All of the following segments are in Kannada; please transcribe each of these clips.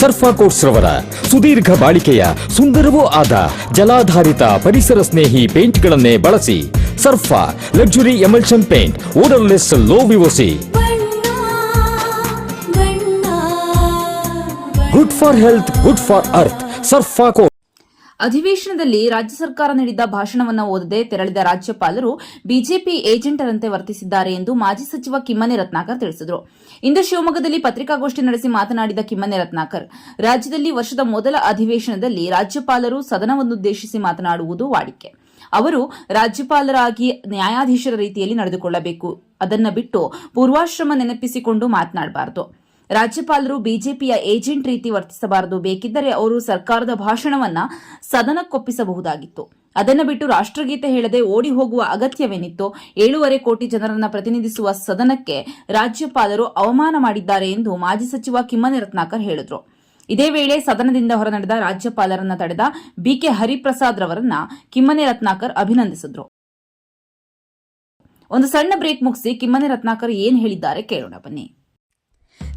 ಸರ್ಫಾ ಕೋಟ್ಸ್ ರವರ ಸುದೀರ್ಘ ಬಾಳಿಕೆಯ ಸುಂದರವೂ ಆದ ಜಲಾಧಾರಿತ ಪರಿಸರ ಸ್ನೇಹಿ ಪೇಂಟ್ಗಳನ್ನೇ ಬಳಸಿ Surfa luxury emulsion paint odourless low VOC ಬಣ್ಣ ಬಣ್ಣ good for health good for earth Surfa coat ಅಧಿವೇಶನದಲ್ಲಿ ರಾಜ್ಯ ಸರ್ಕಾರ ನೀಡಿದ್ದ ಭಾಷಣವನ್ನು ಓದದೆ ತೆರಳಿದ ರಾಜ್ಯಪಾಲರು ಬಿಜೆಪಿ ಏಜೆಂಟರಂತೆ ವರ್ತಿಸಿದ್ದಾರೆ ಎಂದು ಮಾಜಿ ಸಚಿವ ಕಿಮ್ಮನೆ ರತ್ನಾಕರ್ ತಿಳಿಸಿದರು. ಇಂದು ಶಿವಮೊಗ್ಗದಲ್ಲಿ ಪತ್ರಿಕಾಗೋಷ್ಠಿ ನಡೆಸಿ ಮಾತನಾಡಿದ ಕಿಮ್ಮನೆ ರತ್ನಾಕರ್, ರಾಜ್ಯದಲ್ಲಿ ವರ್ಷದ ಮೊದಲ ಅಧಿವೇಶನದಲ್ಲಿ ರಾಜ್ಯಪಾಲರು ಸದನವನ್ನುದ್ದೇಶಿಸಿ ಮಾತನಾಡುವುದು ವಾಡಿಕೆ. ಅವರು ರಾಜ್ಯಪಾಲರಾಗಿ ನ್ಯಾಯಾಧೀಶರ ರೀತಿಯಲ್ಲಿ ನಡೆದುಕೊಳ್ಳಬೇಕು. ಅದನ್ನ ಬಿಟ್ಟು ಪೂರ್ವಾಶ್ರಮ ನೆನಪಿಸಿಕೊಂಡು ಮಾತನಾಡಬಾರದು. ರಾಜ್ಯಪಾಲರು ಬಿಜೆಪಿಯ ಏಜೆಂಟ್ ರೀತಿ ವರ್ತಿಸಬಾರದು. ಬೇಕಿದ್ದರೆ ಅವರು ಸರ್ಕಾರದ ಭಾಷಣವನ್ನ ಸದನಕ್ಕೊಪ್ಪಿಸಬಹುದಾಗಿತ್ತು. ಅದನ್ನು ಬಿಟ್ಟು ರಾಷ್ಟ್ರಗೀತೆ ಹೇಳದೆ ಓಡಿ ಹೋಗುವ ಅಗತ್ಯವೇನಿತ್ತು? ಏಳೂವರೆ ಕೋಟಿ ಜನರನ್ನ ಪ್ರತಿನಿಧಿಸುವ ಸದನಕ್ಕೆ ರಾಜ್ಯಪಾಲರು ಅವಮಾನ ಮಾಡಿದ್ದಾರೆ ಎಂದು ಮಾಜಿ ಸಚಿವ ಕಿಮ್ಮನೆ ರತ್ನಾಕರ್ ಹೇಳಿದರು. ಇದೇ ವೇಳೆ ಸದನದಿಂದ ಹೊರ ನಡೆದ ರಾಜ್ಯಪಾಲರನ್ನ ತಡೆದ ಬಿಕೆ ಹರಿಪ್ರಸಾದ್ ರವರನ್ನ ಕಿಮ್ಮನೆ ರತ್ನಾಕರ್ ಅಭಿನಂದಿಸಿದ್ರು. ಒಂದು ಸಣ್ಣ ಬ್ರೇಕ್ ಮುಗಿಸಿ ಕಿಮ್ಮನೆ ರತ್ನಾಕರ್ ಏನ್ ಹೇಳಿದ್ದಾರೆ ಕೇಳೋಣ ಬನ್ನಿ.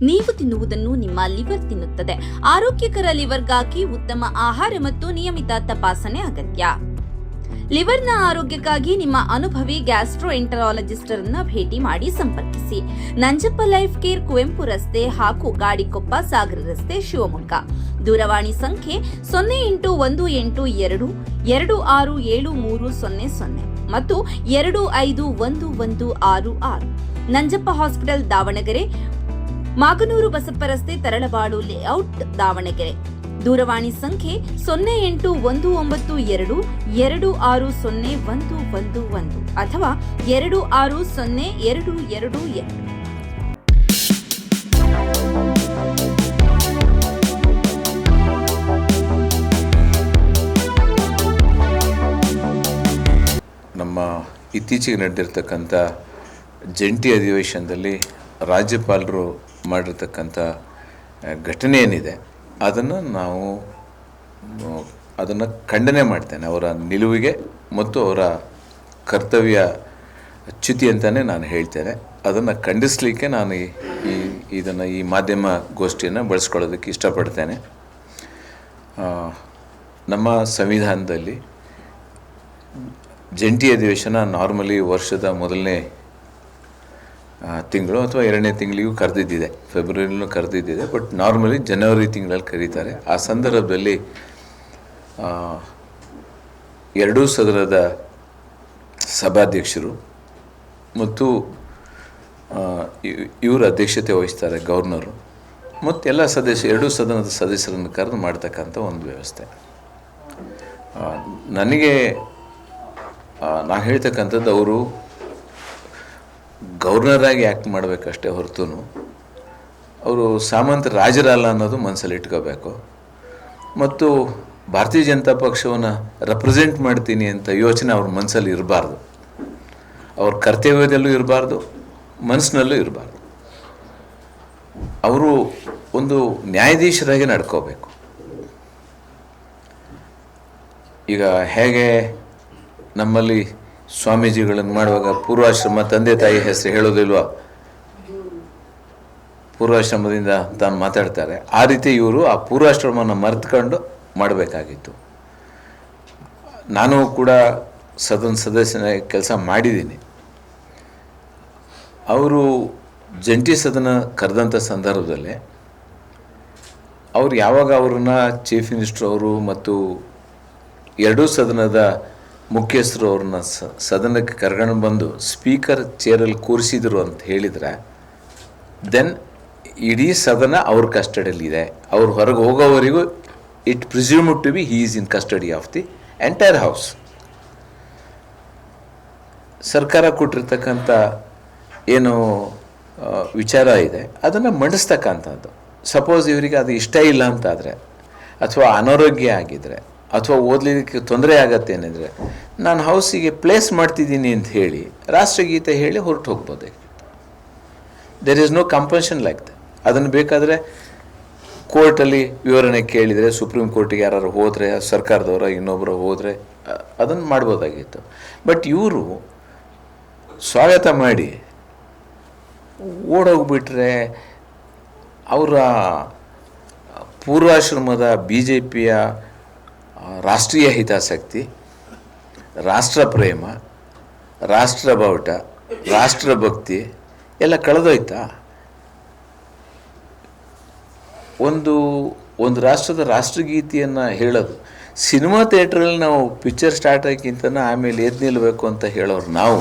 ನೀವು ತಿನ್ನುವುದನ್ನು ನಿಮ್ಮ ಲಿವರ್ ತಿನ್ನುತ್ತದೆ. ಆರೋಗ್ಯಕರ ಲಿವರ್ಗಾಗಿ ಉತ್ತಮ ಆಹಾರ ಮತ್ತು ನಿಯಮಿತ ತಪಾಸಣೆ ಅಗತ್ಯ. ಲಿವರ್ನ ಆರೋಗ್ಯಕ್ಕಾಗಿ ನಿಮ್ಮ ಅನುಭವಿ ಗ್ಯಾಸ್ಟ್ರೋ ಎಂಟರಾಲಜಿಸ್ಟರ್ ಅನ್ನ ಭೇಟಿ ಮಾಡಿ ಸಂಪರ್ಕಿಸಿ. ನಂಜಪ್ಪ ಲೈಫ್ ಕೇರ್ ಕುವೆಂಪು ರಸ್ತೆ ಹಾಗೂ ಗಾಡಿಕೊಪ್ಪ ಸಾಗರ ರಸ್ತೆ ಶಿವಮೊಗ್ಗ. ದೂರವಾಣಿ ಸಂಖ್ಯೆ ಸೊನ್ನೆ ಎಂಟು ಒಂದು ಎಂಟು ಎರಡು ಎರಡು ಆರು ಏಳು ಮೂರು ಸೊನ್ನೆ ಸೊನ್ನೆ ಮತ್ತು ಎರಡು ಐದು ಒಂದು ಒಂದು ಆರು ಆರು. ನಂಜಪ್ಪ ಹಾಸ್ಪಿಟಲ್ ದಾವಣಗೆರೆ ಮಾಗನೂರು ಬಸಪ್ಪ ರಸ್ತೆ ತರಳಬಾಳು ಲೇಔಟ್, ದಾವಣಗೆರೆ. ದೂರವಾಣಿ ಸಂಖ್ಯೆ ಸೊನ್ನೆ ಎಂಟು ಒಂದು ಒಂಬತ್ತು ಎರಡು ಎರಡು ಆರು ಸೊನ್ನೆ ಒಂದು ಒಂದು ಒಂದು ಅಥವಾ ಎರಡು ಆರು ಸೊನ್ನೆ ಎರಡು ಎರಡು ಎರಡು ನಮ್ಮ ಇತ್ತೀಚೆಗೆ ನಡೆದಿರ್ತಕ್ಕಂಥ ಜಂಟಿ ಅಧಿವೇಶನದಲ್ಲಿ ರಾಜ್ಯಪಾಲರು ಮಾಡಿರ್ತಕ್ಕಂಥ ಘಟನೆ ಏನಿದೆ, ಅದನ್ನು ನಾವು ಅದನ್ನು ಖಂಡನೆ ಮಾಡ್ತೇನೆ. ಅವರ ನಿಲುವಿಗೆ ಮತ್ತು ಅವರ ಕರ್ತವ್ಯ ಚ್ಯುತಿ ಅಂತಲೇ ನಾನು ಹೇಳ್ತೇನೆ. ಅದನ್ನು ಖಂಡಿಸಲಿಕ್ಕೆ ನಾನು ಈ ಇದನ್ನು ಈ ಮಾಧ್ಯಮ ಗೋಷ್ಠಿಯನ್ನು ಬಳಸ್ಕೊಳ್ಳೋದಕ್ಕೆ ಇಷ್ಟಪಡ್ತೇನೆ. ನಮ್ಮ ಸಂವಿಧಾನದಲ್ಲಿ ಜಂಟಿ ಅಧಿವೇಶನ ನಾರ್ಮಲಿ ವರ್ಷದ ಮೊದಲನೇ ತಿಂಗಳು ಅಥವಾ ಎರಡನೇ ತಿಂಗಳಿಗೂ ಕರೆದಿದ್ದಿದೆ. ಫೆಬ್ರವರಿಲೂ ಕರೆದಿದ್ದಿದೆ ಬಟ್ ನಾರ್ಮಲಿ ಜನವರಿ ತಿಂಗಳಲ್ಲಿ ಕರೀತಾರೆ. ಆ ಸಂದರ್ಭದಲ್ಲಿ ಎರಡೂ ಸದನದ ಸಭಾಧ್ಯಕ್ಷರು ಮತ್ತು ಇವರು ಅಧ್ಯಕ್ಷತೆ ವಹಿಸ್ತಾರೆ ಗವರ್ನರು ಮತ್ತು ಎಲ್ಲ ಸದಸ್ಯ, ಎರಡೂ ಸದನದ ಸದಸ್ಯರನ್ನು ಕರೆದು ಮಾಡ್ತಕ್ಕಂಥ ಒಂದು ವ್ಯವಸ್ಥೆ. ನನಗೆ ನಾನು ಹೇಳ್ತಕ್ಕಂಥದ್ದು ಅವರು ಗವರ್ನರಾಗಿ ಆ್ಯಕ್ಟ್ ಮಾಡಬೇಕಷ್ಟೇ ಹೊರತು ಅವರು ಸಾಮಂತ ರಾಜರಲ್ಲ ಅನ್ನೋದು ಮನಸ್ಸಲ್ಲಿ ಇಟ್ಕೋಬೇಕು. ಮತ್ತು ಭಾರತೀಯ ಜನತಾ ಪಕ್ಷವನ್ನು ರೆಪ್ರೆಸೆಂಟ್ ಮಾಡ್ತೀನಿ ಅಂತ ಯೋಚನೆ ಅವ್ರ ಮನಸ್ಸಲ್ಲಿ ಇರಬಾರ್ದು. ಅವ್ರ ಕರ್ತವ್ಯದಲ್ಲೂ ಇರಬಾರ್ದು ಮನಸ್ಸಿನಲ್ಲೂ ಇರಬಾರ್ದು. ಅವರು ಒಂದು ನ್ಯಾಯಾಧೀಶರಾಗಿ ನಡ್ಕೋಬೇಕು. ಈಗ ಹೇಗೆ ನಮ್ಮಲ್ಲಿ ಸ್ವಾಮೀಜಿಗಳನ್ನು ಮಾಡುವಾಗ ಪೂರ್ವಾಶ್ರಮ ತಂದೆ ತಾಯಿ ಹೆಸರು ಹೇಳೋದಿಲ್ವಾ? ಪೂರ್ವಾಶ್ರಮದಿಂದ ತಾನು ಮಾತಾಡ್ತಾರೆ. ಆ ರೀತಿ ಇವರು ಆ ಪೂರ್ವಾಶ್ರಮವನ್ನು ಮರೆತ್ಕೊಂಡು ಮಾಡಬೇಕಾಗಿತ್ತು. ನಾನು ಕೂಡ ಸದನ ಸದಸ್ಯನ ಕೆಲಸ ಮಾಡಿದ್ದೀನಿ. ಅವರು ಜಂಟಿ ಸದನ ಕರೆದಂಥ ಸಂದರ್ಭದಲ್ಲಿ ಅವ್ರು ಯಾವಾಗ ಅವ್ರನ್ನ ಚೀಫ್ ಮಿನಿಸ್ಟ್ರ್ ಅವರು ಮತ್ತು ಎರಡೂ ಸದನದ ಮುಖ್ಯಸ್ಥರು ಅವ್ರನ್ನ ಸದನಕ್ಕೆ ಕರ್ಕೊಂಡು ಬಂದು ಸ್ಪೀಕರ್ ಚೇರಲ್ಲಿ ಕೂರಿಸಿದ್ರು ಅಂತ ಹೇಳಿದ್ರೆ ದೆನ್ ಇಡೀ ಸದನ ಅವ್ರ ಕಸ್ಟಡಿಯಲ್ಲಿದೆ ಅವ್ರು ಹೊರಗೆ ಹೋಗೋವರೆಗೂ it presume to be he is in custody of the entire house ಸರ್ಕಾರ ಕೊಟ್ಟಿರ್ತಕ್ಕಂಥ ಏನು ವಿಚಾರ ಇದೆ, ಅದನ್ನು ಮಂಡಿಸ್ತಕ್ಕಂಥದ್ದು. ಸಪೋಸ್ ಇವರಿಗೆ ಅದು ಇಷ್ಟ ಇಲ್ಲ ಅಂತಾದರೆ, ಅಥವಾ ಅನಾರೋಗ್ಯ ಆಗಿದ್ರೆ ಅಥವಾ ಓದಲಿಕ್ಕೆ ತೊಂದರೆ ಆಗತ್ತೆ ಏನಂದರೆ, ನಾನು ಹೌಸಿಗೆ ಪ್ಲೇಸ್ ಮಾಡ್ತಿದ್ದೀನಿ ಅಂತ ಹೇಳಿ ರಾಷ್ಟ್ರಗೀತೆ ಹೇಳಿ ಹೊರಟು ಹೋಗ್ಬೋದೇ. There is no compulsion like the ಅದನ್ನು ಬೇಕಾದರೆ ಕೋರ್ಟಲ್ಲಿ ವಿವರಣೆ ಕೇಳಿದರೆ, ಸುಪ್ರೀಂ ಕೋರ್ಟಿಗೆ ಯಾರು ಹೋದರೆ, ಸರ್ಕಾರದವರ ಇನ್ನೊಬ್ಬರು ಹೋದರೆ ಅದನ್ನು ಮಾಡ್ಬೋದಾಗಿತ್ತು. ಬಟ್ ಇವರು ಸ್ವಾಗತ ಮಾಡಿ ಓಡೋಗ್ಬಿಟ್ರೆ ಅವರ ಪೂರ್ವಾಶ್ರಮದ ಬಿ ಜೆ ಪಿಯ ರಾಷ್ಟ್ರೀಯ ಹಿತಾಸಕ್ತಿ, ರಾಷ್ಟ್ರ ಪ್ರೇಮ, ರಾಷ್ಟ್ರ ಬಾವುಟ ರಾಷ್ಟ್ರಭಕ್ತಿ ಎಲ್ಲ ಕಳೆದೋಯ್ತಾ? ಒಂದು ಒಂದು ರಾಷ್ಟ್ರದ ರಾಷ್ಟ್ರಗೀತೆಯನ್ನು ಹೇಳೋದು. ಸಿನಿಮಾ ಥಿಯೇಟ್ರಲ್ಲಿ ನಾವು ಪಿಕ್ಚರ್ ಸ್ಟಾರ್ಟ್ ಆಗಿಂತ ಆಮೇಲೆ ಎದ್ದು ನಿಲ್ಲಬೇಕು ಅಂತ ಹೇಳೋರು ನಾವು.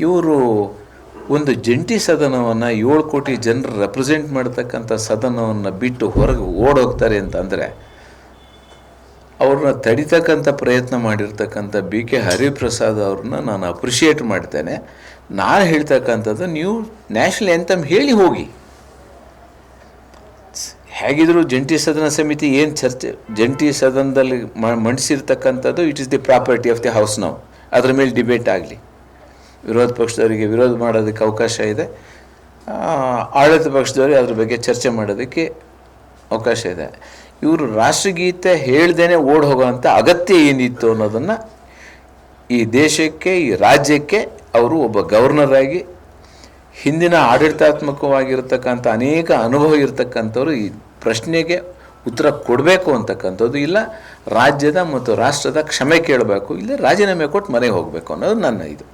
ಇವರು ಒಂದು ಜಂಟಿ ಸದನವನ್ನು ಏಳು ಕೋಟಿ ಜನರು ರೆಪ್ರೆಸೆಂಟ್ ಮಾಡ್ತಕ್ಕಂಥ ಸದನವನ್ನು ಬಿಟ್ಟು ಹೊರಗೆ ಓಡೋಗ್ತಾರೆ ಅಂತಂದರೆ ಅವ್ರನ್ನ ತಡಿತಕ್ಕಂಥ ಪ್ರಯತ್ನ ಮಾಡಿರ್ತಕ್ಕಂಥ ಬಿ ಕೆ ಹರಿಪ್ರಸಾದ್ ಅವ್ರನ್ನ ನಾನು ಅಪ್ರಿಷಿಯೇಟ್ ಮಾಡ್ತೇನೆ. ನಾನು ಹೇಳ್ತಕ್ಕಂಥದ್ದು ನೀವು ನ್ಯಾಷನಲ್ ಎಂಥಮ್ ಹೇಳಿ ಹೋಗಿ. ಹೇಗಿದ್ರು ಜಂಟಿ ಸದನ ಸಮಿತಿ ಏನು ಚರ್ಚೆ, ಜಂಟಿ ಸದನದಲ್ಲಿ ಮಂಡಿಸಿರ್ತಕ್ಕಂಥದ್ದು it is the property of the house ನಾವು ಅದ್ರ ಮೇಲೆ ಡಿಬೇಟ್ ಆಗಲಿ. ವಿರೋಧ ಪಕ್ಷದವರಿಗೆ ವಿರೋಧ ಮಾಡೋದಕ್ಕೆ ಅವಕಾಶ ಇದೆ. ಆಡಳಿತ ಪಕ್ಷದವರಿಗೆ ಅದ್ರ ಬಗ್ಗೆ ಚರ್ಚೆ ಮಾಡೋದಕ್ಕೆ ಅವಕಾಶ ಇದೆ. ಇವರು ರಾಷ್ಟ್ರಗೀತೆ ಹೇಳ್ದೇನೆ ಓಡ್ ಹೋಗೋವಂಥ ಅಗತ್ಯ ಏನಿತ್ತು ಅನ್ನೋದನ್ನು ಈ ದೇಶಕ್ಕೆ, ಈ ರಾಜ್ಯಕ್ಕೆ ಅವರು ಒಬ್ಬ ಗವರ್ನರಾಗಿ ಹಿಂದಿನ ಆಡಳಿತಾತ್ಮಕವಾಗಿರ್ತಕ್ಕಂಥ ಅನೇಕ ಅನುಭವ ಇರತಕ್ಕಂಥವ್ರು ಈ ಪ್ರಶ್ನೆಗೆ ಉತ್ತರ ಕೊಡಬೇಕು ಅಂತಕ್ಕಂಥದ್ದು ಇಲ್ಲ. ರಾಜ್ಯದ ಮತ್ತು ರಾಷ್ಟ್ರದ ಕ್ಷಮೆ ಕೇಳಬೇಕು. ಇಲ್ಲ ರಾಜೀನಾಮೆ ಕೊಟ್ಟು ಮನೆಗೆ ಹೋಗಬೇಕು ಅನ್ನೋದು ನನ್ನ ಇದು.